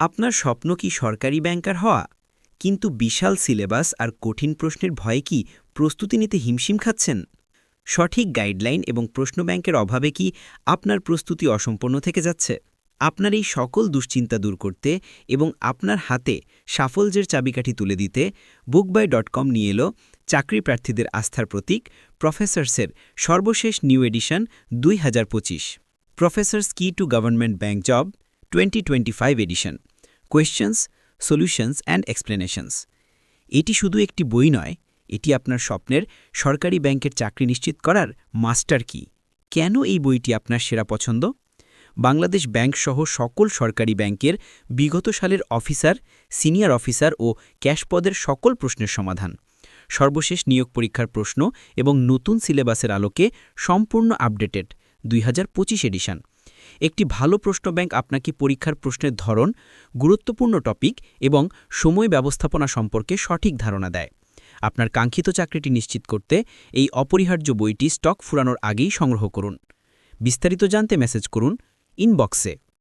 আপনার স্বপ্ন কি সরকারি ব্যাংকার হওয়া? কিন্তু বিশাল সিলেবাস আর কঠিন প্রশ্নের ভয়ে কি প্রস্তুতি নিতে হিমশিম খাচ্ছেন? সঠিক গাইডলাইন এবং প্রশ্ন ব্যাংকের অভাবে কি আপনার প্রস্তুতি অসম্পূর্ণ থেকে যাচ্ছে? আপনার এই সকল দুশ্চিন্তা দূর করতে এবং আপনার হাতে সাফল্যের চাবিকাঠি তুলে দিতে বুকবাই ডট কম নিয়ে এলো চাকরি প্রার্থীদের আস্থার প্রতীক প্রফেসরসের সর্বশেষ নিউ এডিশন দুই হাজার পঁচিশ। প্রফেসর্স কি to government bank job? Twenty twenty five edition questions solutions and explanations এটি শুধু একটি বই নয়, এটি আপনার স্বপ্নের সরকারি ব্যাংকের চাকরি নিশ্চিত করার মাস্টার কি? কেন এই বইটি আপনার সেরা পছন্দ? বাংলাদেশ ব্যাংক সহ সকল সরকারি ব্যাংকের বিগত সালের অফিসার, সিনিয়র অফিসার ও ক্যাশ পদের সকল প্রশ্নের সমাধান। সর্বশেষ নিয়োগ পরীক্ষার প্রশ্ন এবং নতুন সিলেবাসের আলোকে সম্পূর্ণ আপডেটেড দুই হাজার পঁচিশ এডিশন একটি ভালো প্রশ্ন ব্যাংক আপনাকে পরীক্ষার প্রশ্নের ধরন, গুরুত্বপূর্ণ টপিক এবং সময় ব্যবস্থাপনা সম্পর্কে সঠিক ধারণা দেয়। আপনার কাঙ্ক্ষিত চাকরিটি নিশ্চিত করতে এই অপরিহার্য বইটি স্টক ফুরানোর আগেই সংগ্রহ করুন। বিস্তারিত জানতে মেসেজ করুন ইনবক্সে।